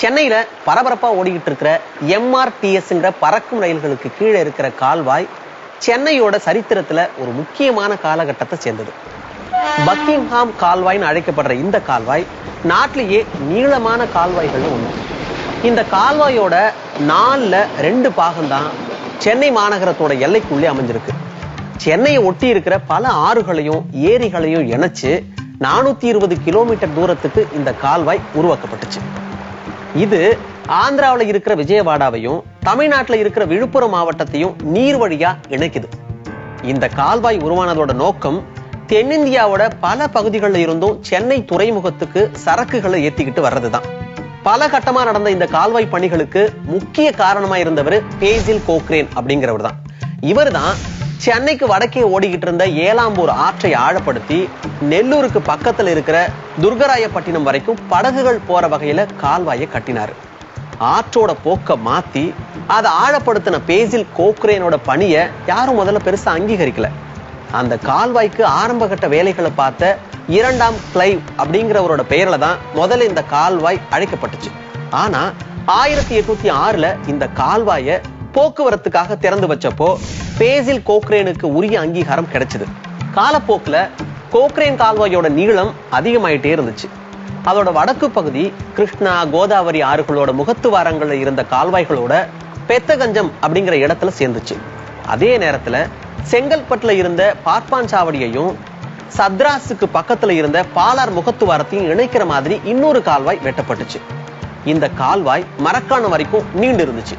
சென்னையில பரபரப்பா ஓடிக்கிட்டு இருக்கிற எம்ஆர்டிஎஸ்ங்கிற பறக்கும் ரயில்களுக்கு கீழே இருக்கிற கால்வாய் சென்னையோட சரித்திரத்துல ஒரு முக்கியமான காலகட்டத்தை சேர்ந்தது. பக்கிங்ஹாம் கால்வாய்னு அழைக்கப்படுற இந்த கால்வாய் நாட்டிலேயே நீளமான கால்வாய்கள்னு ஒன்று இந்த கால்வாயோட நாலில் ரெண்டு பாகம்தான் சென்னை மாநகரத்தோட எல்லைக்குள்ளே அமைஞ்சிருக்கு. சென்னையை ஒட்டி இருக்கிற பல ஆறுகளையும் ஏரிகளையும் இணைச்சு நானூத்தி இருபது கிலோமீட்டர் தூரத்துக்கு இந்த கால்வாய் உருவாக்கப்பட்டுச்சு. இது ஆந்திராவுல இருக்கிற விஜயவாடாவையும் தமிழ்நாட்டில் இருக்கிற விழுப்புரம் மாவட்டத்தையும் நீர் வழியா இணைக்குது. இந்த கால்வாய் உருவானதோட நோக்கம் தென்னிந்தியாவோட பல பகுதிகளில் இருந்தும் சென்னை துறைமுகத்துக்கு சரக்குகளை ஏத்திக்கிட்டு வர்றதுதான். பல கட்டமா நடந்த இந்த கால்வாய் பணிகளுக்கு முக்கிய காரணமா இருந்தவர் பேசில் கோக்ரேன் அப்படிங்கிறவர் தான் இவர் தான் சென்னைக்கு வடக்கே ஓடிக்கிட்டு இருந்த ஏலாம்பூர் ஆற்றை ஆழப்படுத்தி நெல்லூருக்கு பக்கத்தில் இருக்கிற துர்கராயப்பட்டினம் வரைக்கும் படகுகள் போற வகையில கால்வாயை கட்டினாரு. ஆற்றோட போக்க மாத்தி அதை ஆழப்படுத்தின பேசில் கோக்ரேனோட பணியை யாரும் முதல்ல பெருசா அங்கீகரிக்கல. அந்த கால்வாய்க்கு ஆரம்ப கட்ட வேலைகளை பார்த்த இரண்டாம் கிளைவ் அப்படிங்கிறவரோட பெயர்ல தான் முதல்ல இந்த கால்வாய் அழைக்கப்பட்டுச்சு. ஆனா ஆயிரத்தி எட்நூத்தி ஆறுல இந்த கால்வாயை போக்குவரத்துக்காக திறந்து வச்சப்போ பேசில் கோக்ரேனுக்கு உரிய அங்கீகாரம் கிடைச்சது. காலப்போக்கில் கோக்ரேன் கால்வாயோட நீளம் அதிகமாயிட்டே இருந்துச்சு. அதோட வடக்கு பகுதி கிருஷ்ணா கோதாவரி ஆறுகளோட முகத்துவாரங்களில் இருந்த கால்வாய்களோட பெத்தகஞ்சம் அப்படிங்கிற இடத்துல சேர்ந்துச்சு. அதே நேரத்தில் செங்கல்பட்டில் இருந்த பார்ப்பான் சாவடியையும் சத்ராஸுக்கு பக்கத்தில் இருந்த பாலார் முகத்துவாரத்தையும் இணைக்கிற மாதிரி இன்னொரு கால்வாய் வெட்டப்பட்டுச்சு. இந்த கால்வாய் மரக்காணம் வரைக்கும் நீண்டு இருந்துச்சு.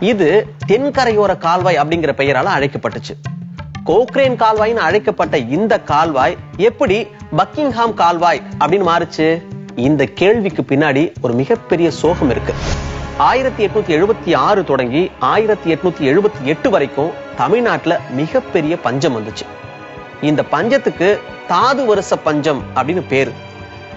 இது தென்கரையோர கால்வாய் அப்படிங்கிற பெயரால அழைக்கப்பட்டுச்சு. கோக்ரேன் கால்வாய்னு அழைக்கப்பட்ட இந்த கால்வாய் எப்படி பக்கிங்ஹாம் கால்வாய் அப்படின்னு மாறுச்சு? இந்த கேள்விக்கு பின்னாடி ஒரு மிகப்பெரிய சோகம் இருக்கு. ஆயிரத்தி எட்நூத்தி எழுபத்தி ஆறு தொடங்கி ஆயிரத்தி எட்நூத்தி எழுபத்தி எட்டு வரைக்கும் தமிழ்நாட்டுல மிகப்பெரிய பஞ்சம் வந்துச்சு. இந்த பஞ்சத்துக்கு தாது வருஷ பஞ்சம் அப்படின்னு பேரு.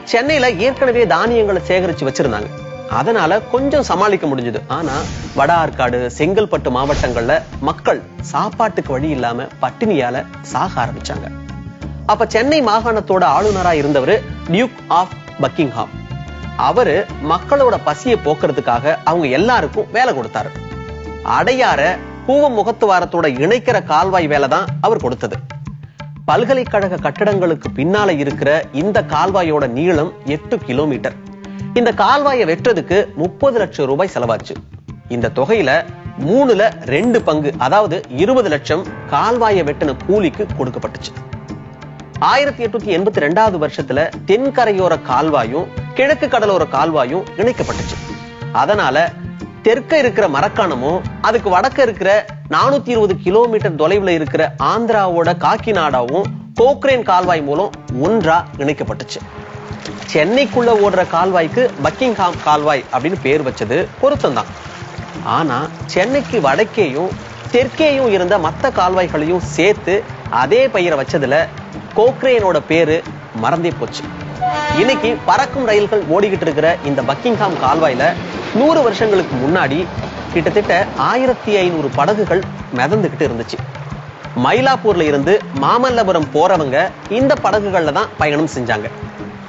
சென்னையில ஏற்கனவே தானியங்களை சேகரிச்சு வச்சிருந்தாங்க. அதனால கொஞ்சம் சமாளிக்க முடிஞ்சது. ஆனா வட ஆற்காடு செங்கல்பட்டு மாவட்டங்கள்ல மக்கள் சாப்பாட்டுக்கு வழி இல்லாம பட்டினியால சாக ஆரம்பிச்சாங்க. அப்ப சென்னை மாகாணத்தோட ஆளுநரா இருந்தவர் டியூக் ஆஃப் பக்கிங்ஹாம் அவரு மக்களோட பசியை போக்குறதுக்காக அவங்க எல்லாருக்கும் வேலை கொடுத்தாரு. அடையாற பூவ முகத்துவாரத்தோட இணைக்கிற கால்வாய் வேலை தான் அவர் கொடுத்தது. பல்கலைக்கழக கட்டடங்களுக்கு பின்னால இருக்கிற இந்த கால்வாயோட நீளம் எட்டு கிலோமீட்டர். இந்த கால்வாயை வெட்டுறதுக்கு முப்பது லட்சம் ரூபாய் செலவாச்சு. இந்த தொகையில மூணுல ரெண்டு பங்கு அதாவது இருபது லட்சம் கால்வாயை வெட்டின கூலிக்கு கொடுக்கப்பட்டுச்சு. ஆயிரத்தி எட்நூத்தி எண்பத்தி ரெண்டாவது வருஷத்துல தென்கரையோர கால்வாயும் கிழக்கு கடலோர கால்வாயும் இணைக்கப்பட்டுச்சு. அதனால தெற்க இருக்கிற மரக்காணமும் அதுக்கு வடக்க இருக்கிற நானூத்தி இருபது கிலோமீட்டர் தொலைவுல இருக்கிற ஆந்திராவோட காக்கிநாடாவும் போக்ரேன் கால்வாய் மூலம் ஒன்றா இணைக்கப்பட்டுச்சு. சென்னைக்குள்ள ஓடுற கால்வாய்க்கு பக்கிங்ஹாம் கால்வாய் அப்படின்னு பேர் வச்சது பொருத்தம்தான். ஆனா சென்னைக்கு வடக்கேயும் தெற்கேயும் இருந்த மற்ற கால்வாய்களையும் சேர்த்து அதே பெயரை வச்சதுல கோக்ரேனோட பேரு மறந்தே போச்சு. இன்னைக்கு பறக்கும் ரயில்கள் ஓடிக்கிட்டு இருக்கிற இந்த பக்கிங்ஹாம் கால்வாயில நூறு வருஷங்களுக்கு முன்னாடி கிட்டத்தட்ட ஆயிரத்தி ஐநூறு படகுகள் மிதந்துகிட்டு இருந்துச்சு. மயிலாப்பூர்ல இருந்து மாமல்லபுரம் போறவங்க இந்த படகுகள்ல தான் பயணம் செஞ்சாங்க.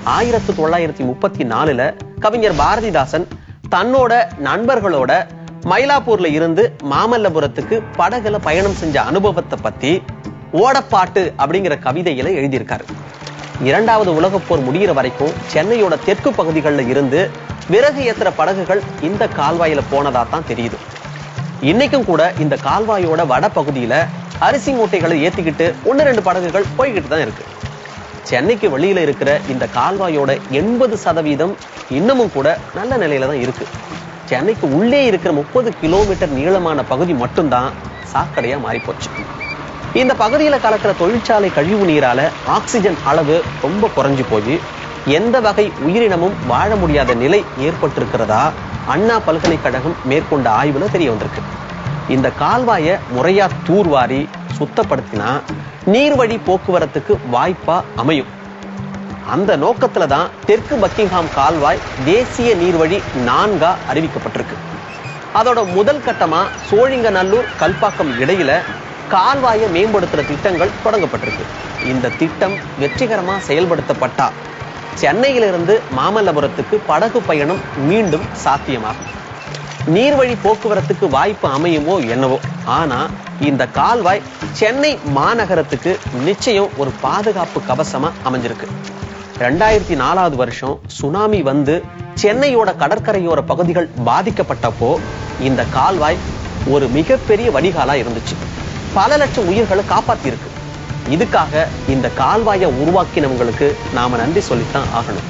ஆயிரத்தி தொள்ளாயிரத்தி முப்பத்தி நாலுல கவிஞர் பாரதிதாசன் தன்னோட நண்பர்களோட மயிலாப்பூர்ல இருந்து மாமல்லபுரத்துக்கு படகுல பயணம் செஞ்ச அனுபவத்தை பத்தி ஓடப்பாட்டு அப்படிங்கிற கவிதையில எழுதியிருக்காரு. இரண்டாவது உலகப் போர் முடிகிற வரைக்கும் சென்னையோட தெற்கு பகுதிகளில் இருந்து விறகு ஏத்துற படகுகள் இந்த கால்வாயில போனதா தான் தெரியுது. இன்னைக்கும் கூட இந்த கால்வாயோட வட பகுதியில அரிசி மூட்டைகளை ஏத்திக்கிட்டு ஒன்னு ரெண்டு படகுகள் போய்கிட்டு தான் இருக்கு. சென்னைக்கு வெளியில இருக்கிற இந்த கால்வாயோட எண்பது சதவீதம் இன்னமும் கூட நல்ல நிலையில தான் இருக்கு. சென்னைக்கு உள்ளே இருக்கிற முப்பது கிலோமீட்டர் நீளமான பகுதி மட்டும்தான் சாக்கடையா மாறிப்போச்சு. இந்த பகுதியில கலக்கிற தொழிற்சாலை கழிவு நீரால ஆக்சிஜன் அளவு ரொம்ப குறைஞ்சு போய் எந்த வகை உயிரினமும் வாழ முடியாத நிலை ஏற்பட்டிருக்கிறதா அண்ணா பல்கலைக்கழகம் மேற்கொண்ட ஆய்வுல தெரிய வந்திருக்கு. இந்த கால்வாயை முறையா தூர்வாரி சுத்தப்படுத்தினா நீர்வழி போக்குவரத்துக்கு வாய்ப்பா அமையும். அந்த நோக்கத்துல தான் தெற்கு பக்கிங்ஹாம் கால்வாய் தேசிய நீர்வழி நான்கா அறிவிக்கப்பட்டிருக்கு. அதோட முதல் கட்டமா சோழிங்கநல்லூர் கல்பாக்கம் இடையில கால்வாயை மேம்படுத்துற திட்டங்கள் தொடங்கப்பட்டிருக்கு. இந்த திட்டம் வெற்றிகரமா செயல்படுத்தப்பட்டா. சென்னையிலிருந்து மாமல்லபுரத்துக்கு படகு பயணம் மீண்டும் சாத்தியமாகும். நீர்வழி போக்குவரத்துக்கு வாய்ப்பு அமையுமோ என்னவோ. ஆனா இந்த கால்வாய் சென்னை மாநகரத்துக்கு நிச்சயம் ஒரு பாதுகாப்பு கவசமா அமைஞ்சிருக்கு. ரெண்டாயிரத்தி நாலாவது வருஷம் சுனாமி வந்து சென்னையோட கடற்கரையோர பகுதிகள் பாதிக்கப்பட்டப்போ இந்த கால்வாய் ஒரு மிகப்பெரிய வடிகாலா இருந்துச்சு. பல லட்சம் உயிர்களை காப்பாத்திருக்கு இதுக்காக இந்த கால்வாயை உருவாக்கினவங்களுக்கு நாம நன்றி சொல்லித்தான் ஆகணும்.